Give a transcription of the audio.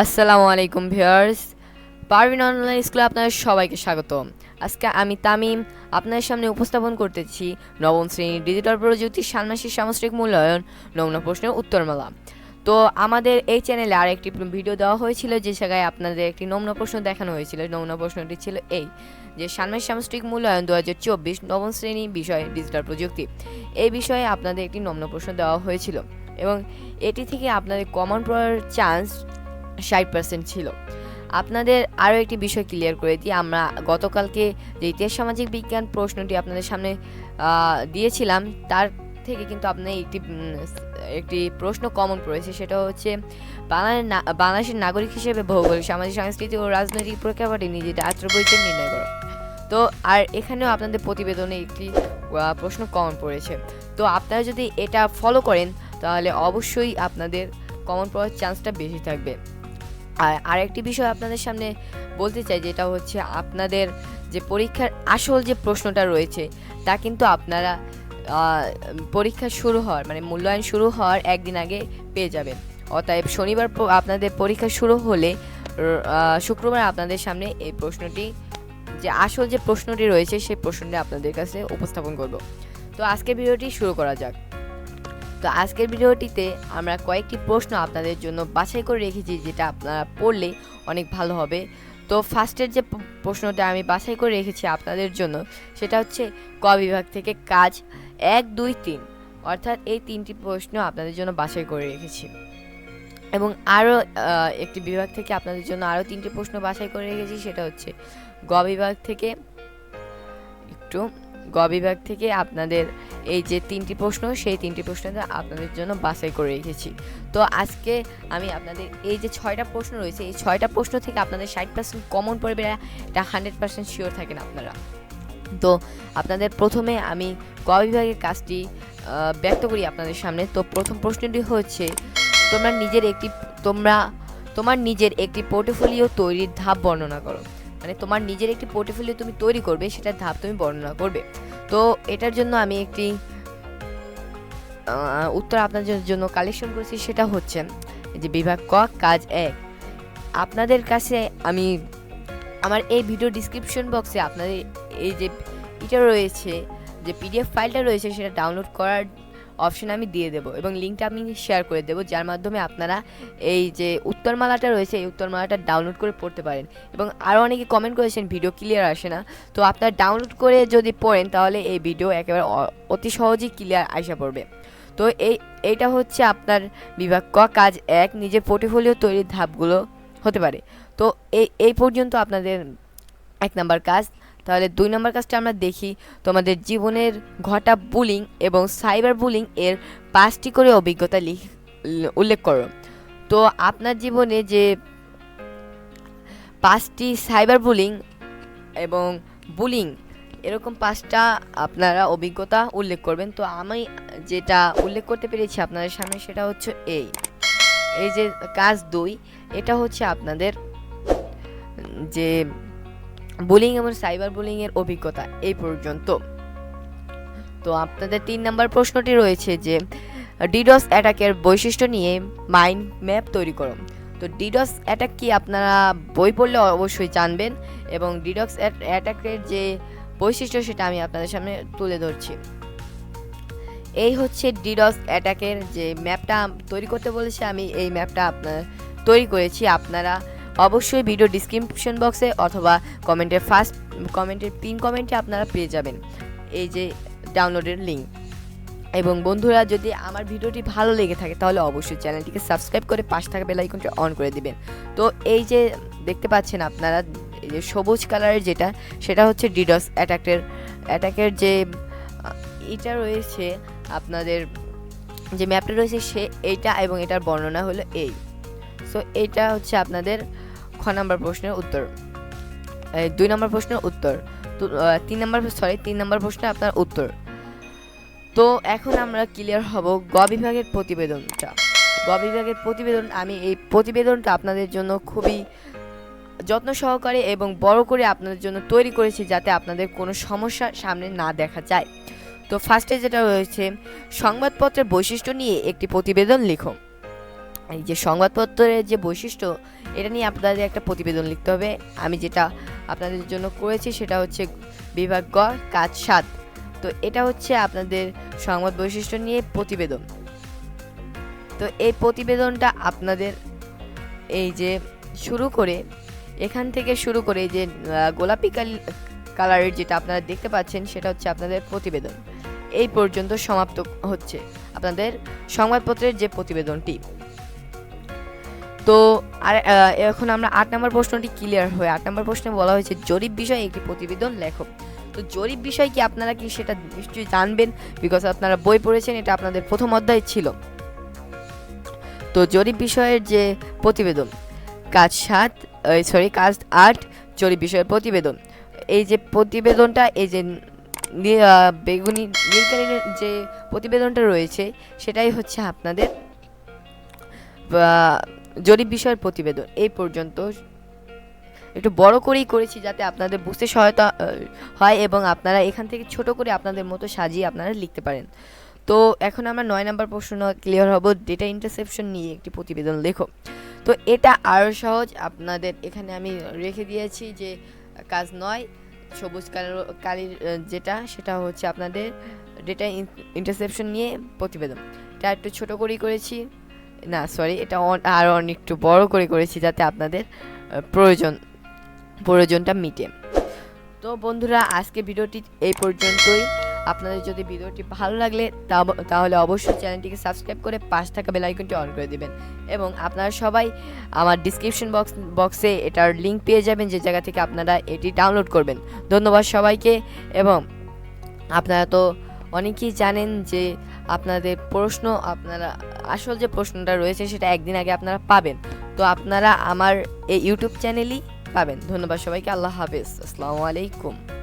আসসালামু আলাইকুম viewers. Parvin online স্কুলে আপনাদের সবাইকে স্বাগত আজকে আমি তামিম আপনাদের সামনে উপস্থাপন করতেছি নবম শ্রেণির ডিজিটাল প্রযুক্তির ষান্মাসিক সামষ্টিক মূল্যায়ন, নমুনা প্রশ্নের উত্তরমালা। তো আমাদের এই চ্যানেলে আর একটি ভিডিও দেওয়া হয়েছিল, যে জায়গায় আপনাদের একটি নমুনা প্রশ্ন দেখানো হয়েছিল। নমুনা প্রশ্নটি ছিল এই, যে ষান্মাসিক সামষ্টিক মূল্যায়ন দু হাজার চব্বিশ নবম শ্রেণি বিষয় ডিজিটাল প্রযুক্তি। এই বিষয়ে আপনাদের একটি নমুনা প্রশ্ন দেওয়া হয়েছিল এবং এটি থেকে আপনাদের কমন পড়ার চান্স ষাট পার্সেন্ট ছিল। আপনাদের আরও একটি বিষয় ক্লিয়ার করে দিই, আমরা গতকালকে যে ইতিহাস সামাজিক বিজ্ঞান প্রশ্নটি আপনাদের সামনে দিয়েছিলাম, তার থেকে কিন্তু আপনার একটি একটি প্রশ্ন কমন পড়েছে, সেটা হচ্ছে বাংলাদেশের নাগরিক হিসেবে ভৌগোলিক, সামাজিক, সাংস্কৃতিক ও রাজনৈতিক প্রেক্ষাপটে নিজেদের আত্মপরিচয় নির্ণয় করো। তো, আর এখানেও আপনাদের প্রতিবেদনে একটি প্রশ্ন কমন পড়েছে। তো, আপনারা যদি এটা ফলো করেন, তাহলে অবশ্যই আপনাদের কমন পড়ার চান্সটা বেশি থাকবে। আর আরেকটি বিষয় আপনাদের সামনে বলতে চাই, যেটা হচ্ছে আপনাদের যে পরীক্ষার আসল যে প্রশ্নটা রয়েছে, তা কিন্তু আপনারা পরীক্ষা শুরু হওয়ার মানে মূল্যায়ন শুরু হওয়ার একদিন আগে পেয়ে যাবেন। অতএব শনিবার আপনাদের পরীক্ষা শুরু হলে শুক্রবার আপনাদের সামনে এই প্রশ্নটি, যে আসল যে প্রশ্নটি রয়েছে, সেই প্রশ্নটি আপনাদের কাছে উপস্থাপন করব। তো আজকের ভিডিওটি শুরু করা যাক। তো আজকের ভিডিওটিতে আমরা কয়েকটি প্রশ্ন আপনাদের জন্য বাছাই করে রেখেছি যেটা আপনারা পড়লে অনেক ভালো হবে। তো ফার্স্টের যে প্রশ্নটা আমি বাছাই করে রেখেছি আপনাদের জন্য, সেটা হচ্ছে ক বিভাগ থেকে কাজ এক, দুই, তিন। অর্থাৎ এই তিনটি প্রশ্ন আপনাদের জন্য বাছাই করে রেখেছি। এবং আরও একটি বিভাগ থেকে আপনাদের জন্য আরও তিনটি প্রশ্ন বাছাই করে রেখেছি, সেটা হচ্ছে গ বিভাগ থেকে, একটু গ বিভাগ থেকে আপনাদের এই যে তিনটি প্রশ্ন, সেই তিনটি প্রশ্নটা আপনাদের জন্য বাছাই করে রেখেছি। তো আজকে আমি আপনাদের এই যে ছয়টা প্রশ্ন রয়েছে, এই ছয়টা প্রশ্ন থেকে আপনাদের ষাট পার্সেন্ট কমন পড়বে, এটা হান্ড্রেড পার্সেন্ট শিওর থাকেন আপনারা। তো আপনাদের প্রথমে আমি ক বিভাগের কাজটি ব্যক্ত করি আপনাদের সামনে। তো প্রথম প্রশ্নটি হচ্ছে, তোমরা নিজের একটি, তোমরা, তোমার নিজের একটি পোর্টফোলিও তৈরির ধাপ বর্ণনা করো। মানে তোমার নিজের একটি পোর্টফোলিও তুমি তৈরি করবে, সেটার ধাপ তুমি বর্ণনা করবে। তো এটার জন্য আমি একটি উত্তর আপনাদের জন্য কালেকশন করেছি, সেটা হচ্ছে যে বিভাগ ক, কাজ এক। আপনাদের কাছে আমি আমার এই ভিডিও ডিসক্রিপশন বক্সে আপনাদের এই যে এটা রয়েছে, যে পিডিএফ ফাইলটা রয়েছে, সেটা ডাউনলোড করার অপশন আমি দিয়ে দেবো এবং লিঙ্কটা আমি শেয়ার করে দেবো, যার মাধ্যমে আপনারা এই যে উত্তরমালাটা রয়েছে, এই উত্তরমালাটা ডাউনলোড করে পড়তে পারেন। এবং আরও অনেকে কমেন্ট করেছেন ভিডিও ক্লিয়ার আসে না। তো আপনারা ডাউনলোড করে যদি পড়েন, তাহলে এই ভিডিও একেবারে অতি সহজেই ক্লিয়ার আসা পড়বে। তো এই এইটা হচ্ছে আপনার বিভাগ ক কাজ এক, নিজের পোর্টফোলিও তৈরির ধাপগুলো হতে পারে। তো এই এই পর্যন্ত আপনাদের এক নাম্বার কাজ। তাহলে দুই নম্বর কাজটা আমরা দেখি। তোমাদের জীবনের ঘটা বুলিং এবং সাইবার বুলিং এর পাঁচটি করে অভিজ্ঞতা লিখ, উল্লেখ করো। তো আপনার জীবনে যে পাঁচটি সাইবার বুলিং এবং বুলিং এরকম পাঁচটা আপনারা অভিজ্ঞতা উল্লেখ করবেন। তো আমি যেটা উল্লেখ করতে পেরেছি আপনাদের সামনে সেটা হচ্ছে এই। এই যে কাজ দুই, এটা হচ্ছে আপনাদের যে বুলিং এবং সাইবার বুলিং এর অভিজ্ঞতা এই পর্যন্ত। তো আপনাদের তিন নম্বর প্রশ্নটি রয়েছে যে ডিডস অ্যাটাকের বৈশিষ্ট্য নিয়ে মাইন্ড ম্যাপ তৈরি করো। তো ডিডস অ্যাটাক কি আপনারা বই পড়লে অবশ্যই জানবেন এবং ডিডক্স অ্যাটাকের যে বৈশিষ্ট্য সেটা আমি আপনাদের সামনে তুলে ধরছি। এই হচ্ছে ডিডস অ্যাটাকের যে ম্যাপটা তৈরি করতে বলেছে, আমি এই ম্যাপটা আপনার, তৈরি করেছি। আপনারা অবশ্যই ভিডিও ডিসক্রিপশন বক্সে অথবা কমেন্টের ফার্স্ট কমেন্টের পিন কমেন্টে আপনারা পেয়ে যাবেন। এই যে ডাউনলোডের লিঙ্ক এবং বন্ধুরা, যদি আমার ভিডিওটি ভালো লেগে থাকে, তাহলে অবশ্যই চ্যানেলটিকে সাবস্ক্রাইব করে পাশে থাকা বেল আইকনটি অন করে দিবেন। তো এই যে দেখতে পাচ্ছেন আপনারা যে সবুজ কালারের যেটা, সেটা হচ্ছে ডিডস অ্যাটাকের অ্যাটাকের যে এটা রয়েছে আপনাদের, যে ম্যাপটা রয়েছে সে, এইটা এবং এটার বর্ণনা হলো এই। সো এইটা হচ্ছে আপনাদের খ নম্বর প্রশ্নের উত্তর। দুই নম্বর প্রশ্নের উত্তর। তিন নম্বর সরি তিন নম্বর প্রশ্নে আপনার উত্তর। তো, এখন আমরা ক্লিয়ার হব গ বিভাগের প্রতিবেদনটা। গ বিভাগের প্রতিবেদন, আমি এই প্রতিবেদনটা আপনাদের জন্য খুবই যত্ন সহকারে এবং বড় করে আপনাদের জন্য তৈরি করেছি যাতে আপনাদের কোনো সমস্যা সামনে না দেখা যায়। তো ফার্স্টে যেটা রয়েছে, সংবাদপত্রের বৈশিষ্ট্য নিয়ে একটি প্রতিবেদন লিখো এই যে সংবাদপত্রের যে বৈশিষ্ট্য এটা নিয়ে আপনাদের একটা প্রতিবেদন লিখতে হবে। আমি যেটা আপনাদের জন্য করেছি সেটা হচ্ছে বিভাগ গ, কাজ সাত। তো এটা হচ্ছে আপনাদের সংবাদ বৈশিষ্ট্য নিয়ে প্রতিবেদন। তো এই প্রতিবেদনটা আপনাদের এই যে শুরু করে, এখান থেকে শুরু করে যে গোলাপি কাল- কালারের যেটা আপনারা দেখতে পাচ্ছেন সেটা হচ্ছে আপনাদের প্রতিবেদন। এই পর্যন্ত সমাপ্ত হচ্ছে আপনাদের সংবাদপত্রের যে প্রতিবেদনটি। তো আর এখন আমরা আট নম্বর প্রশ্নটি ক্লিয়ার হয়ে, আট নম্বর প্রশ্নে বলা হয়েছে, জরিপ বিষয়ে একটি প্রতিবেদন লেখক তো জরিপ বিষয় কি আপনারা কি সেটা নিশ্চয়ই জানবেন? বিকজ আপনারা বই পড়েছেন, এটা আপনাদের প্রথম অধ্যায় ছিল। তো জরিপ বিষয়ের যে প্রতিবেদন, কাজ সাত সরি কাজ আট, জরিপ বিষয়ের প্রতিবেদন। এই যে প্রতিবেদনটা, এই যে বেগুনি, নীল কালারের যে প্রতিবেদনটা রয়েছে, সেটাই হচ্ছে আপনাদের জরিপ বিষয়ের প্রতিবেদন, এই পর্যন্ত। একটু বড় করেই করেছি যাতে আপনাদের বুঝতে সহায়তা হয় এবং আপনারা এখান থেকে ছোট করে আপনাদের মতো সাজিয়ে আপনারা লিখতে পারেন। তো এখন আমরা নয় নম্বর প্রশ্ন ক্লিয়ার হব ডেটা ইন্টারসেপশন নিয়ে একটি প্রতিবেদন লেখো। তো এটা আরও সহজ, আপনাদের এখানে আমি রেখে দিয়েছি যে কাজ নয়, সবুজ কালার কালির যেটা, সেটা হচ্ছে আপনাদের ডেটা ইন্টারসেপশন নিয়ে প্রতিবেদন। এটা একটু ছোটো করেই করেছি। না সরি এটা আরও অনেক একটু বড় করে করেছি যাতে আপনাদের প্রয়োজন, প্রয়োজনটা মিটে। তো বন্ধুরা, আজকে ভিডিওটি এই পর্যন্তই। আপনাদের যদি ভিডিওটি ভালো লাগলে তাহলে অবশ্যই চ্যানেলটিকে সাবস্ক্রাইব করে পাশ থাকা বেল আইকনটি অন করে দিবেন। এবং আপনারা সবাই আমার ডিসক্রিপশন বক্স বক্সে এটার লিংক পেয়ে যাবেন, যে জায়গা থেকে আপনারা এটি ডাউনলোড করবেন। ধন্যবাদ সবাইকে, এবং আপনারা তো অনেকেই জানেন যে আপনাদের প্রশ্ন, আপনারা, আসল যে প্রশ্নটা রয়েছে সেটা একদিন আগে আপনারা পাবেন। তো আপনারা আমার এই ইউটিউব চ্যানেলই পাবেন। ধন্যবাদ সবাইকে, আল্লাহ হাফেজ। আসসালামু আলাইকুম।